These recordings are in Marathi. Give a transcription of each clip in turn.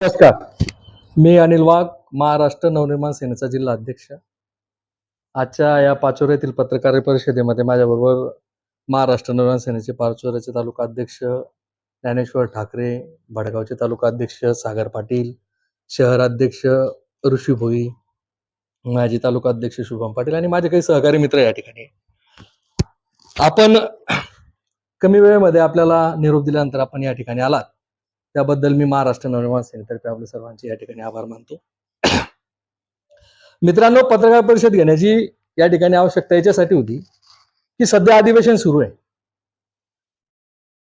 नमस्कार. मी अनिल वाघ महाराष्ट्र नवनिर्माण सेनेचा जिल्हा अध्यक्ष. आजच्या या पाचोऱ्यातील पत्रकार परिषदेमध्ये माझ्याबरोबर महाराष्ट्र नवनिर्माण सेनेचे पाचोऱ्याचे तालुका अध्यक्ष ज्ञानेश्वर ठाकरे भडगावचे तालुका अध्यक्ष सागर पाटील शहराध्यक्ष ऋषी भोई माजी तालुका अध्यक्ष शुभम पाटील आणि माझे काही सहकारी मित्र या ठिकाणी. आपण कमी वेळेमध्ये आपल्याला निरोप दिल्यानंतर आपण या ठिकाणी आलात. त्याबद्दल मी महाराष्ट्र नवनिर्माण सेनेतर्फे आपल्या सर्वांचे या ठिकाणी आभार मानतो. मित्रांनो पत्रकार परिषद घेण्याची या ठिकाणी आवश्यकता याच्यासाठी होती की सध्या अधिवेशन सुरू आहे.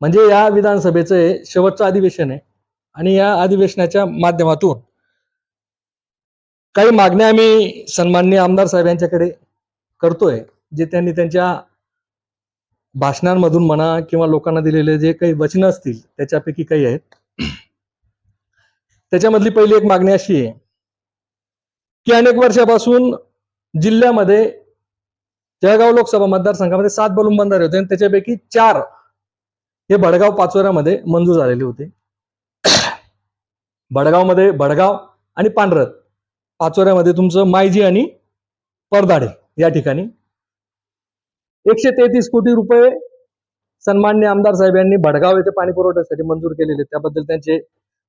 म्हणजे या विधानसभेचं हे शेवटचं अधिवेशन आहे आणि या अधिवेशनाच्या माध्यमातून काही मागण्या आम्ही सन्माननीय आमदार साहेब यांच्याकडे करतोय जे त्यांनी त्यांच्या भाषणांमधून म्हणा किंवा लोकांना दिलेले जे काही वचनं असतील त्याच्यापैकी काही आहेत. त्याच्यामधली पहिली एक मागणी अशी आहे की अनेक वर्षापासून जिल्ह्यामध्ये जळगाव लोकसभा मतदारसंघामध्ये सात बलून बंधारे होते आणि त्याच्यापैकी चार हे भडगाव पाचोऱ्यामध्ये मंजूर झालेले होते. भडगावमध्ये भडगाव आणि पांढरत पाचोऱ्यामध्ये तुमचं मायजी आणि परदाडे या ठिकाणी एकशे तेहतीस कोटी रुपये सन्मान्य आमदार साहेब यांनी भडगाव येथे पाणी पुरवठ्यासाठी मंजूर केलेले त्याबद्दल त्यांचे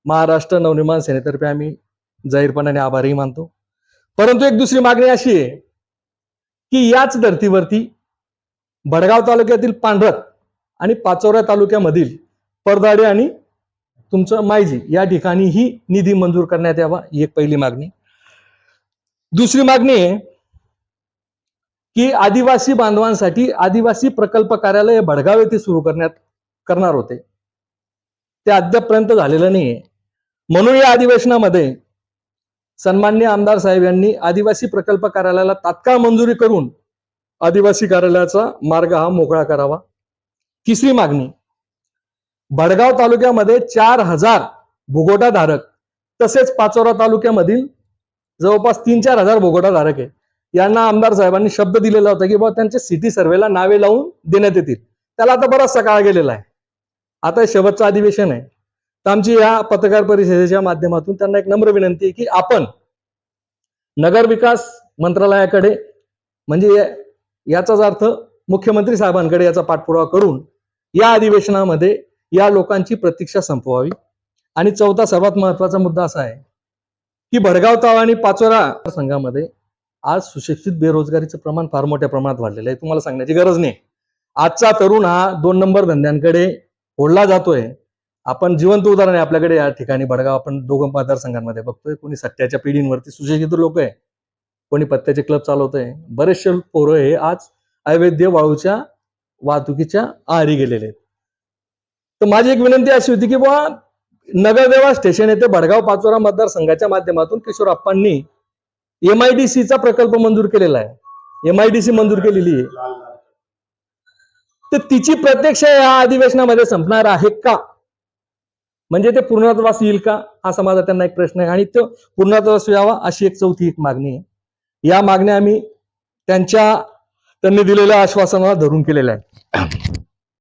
महाराष्ट्र नवनिर्माण सेनेतर्फे आम्ही जाहीरपणाने आभारही मानतो. परंतु एक दुसरी मागणी अशी आहे की याच धर्तीवरती भडगाव तालुक्यातील पांढरत आणि पाचोरा तालुक्यामधील परदाडे आणि तुमचं मायजी या ठिकाणी ही निधी मंजूर करण्यात यावा ही एक पहिली मागणी. दुसरी मागणी आहे की आदिवासी बांधवांसाठी आदिवासी प्रकल्प कार्यालय भडगाव येथे सुरू करण्यात करणार होते. ते अद्यापपर्यंत झालेलं नाहीये. म्हणून या अधिवेशनामध्ये सन्मान्य आमदार साहेब यांनी आदिवासी प्रकल्प कार्यालयाला तात्काळ मंजुरी करून आदिवासी कार्यालयाचा मार्ग हा मोकळा करावा. तिसरी मागणी भडगाव तालुक्यामध्ये चार हजार भुगोटाधारक तसेच पाचोरा तालुक्यामधील जवळपास तीन चार हजार भुगोटाधारक आहे. यांना आमदार साहेबांनी शब्द दिलेला होता की बाबा त्यांच्या सिटी सर्वेला नावे लावून देण्यात येतील. त्याला आता बराचसा काळ गेलेला आहे. आता शेवटचं अधिवेशन आहे. तर आमची या पत्रकार परिषदेच्या माध्यमातून त्यांना एक नम्र विनंती आहे की आपण नगर विकास मंत्रालयाकडे म्हणजे याचाच अर्थ मुख्यमंत्री साहेबांकडे याचा पाठपुरावा करून या अधिवेशनामध्ये या लोकांची प्रतीक्षा संपवावी. आणि चौथा सर्वात महत्त्वाचा मुद्दा असा आहे की भडगाव ताव आणि पाचोरा संघामध्ये आज सुशिक्षित बेरोजगारीचं प्रमाण फार मोठ्या प्रमाणात वाढलेलं आहे. तुम्हाला सांगण्याची गरज नाही. आजचा तरुण हा दोन नंबर धंद्यांकडे ओढला जातोय. आपण जिवंत उदाहरण आहे आपल्याकडे या ठिकाणी. भडगाव आपण दोघं मतदारसंघांमध्ये बघतोय. कोणी सत्याच्या पिढींवरती सुशिक्षित लोक आहे. कोणी पत्त्याचे क्लब चालवतोय. बरेचसे पोरं हे आज अवैध वाळूच्या वाहतुकीच्या आहारी गेलेले आहेत. तर माझी एक विनंती अशी होती की बुवा नगरदेवा स्टेशन येथे भडगाव पाचोरा मतदारसंघाच्या माध्यमातून किशोर एम आय डी सीचा प्रकल्प मंजूर केलेला आहे. एम आयडीसी मंजूर केलेली आहे. तर तिची प्रत्यक्ष या अधिवेशनामध्ये संपणार आहे का? म्हणजे ते पूर्णत्वास येईल का? असा माझा त्यांना एक प्रश्न आहे. आणि तो पूर्णत्वास यावा अशी एक चौथी एक मागणी आहे. या मागण्या आम्ही त्यांच्या त्यांनी दिलेल्या आश्वासनाला धरून केलेल्या आहेत.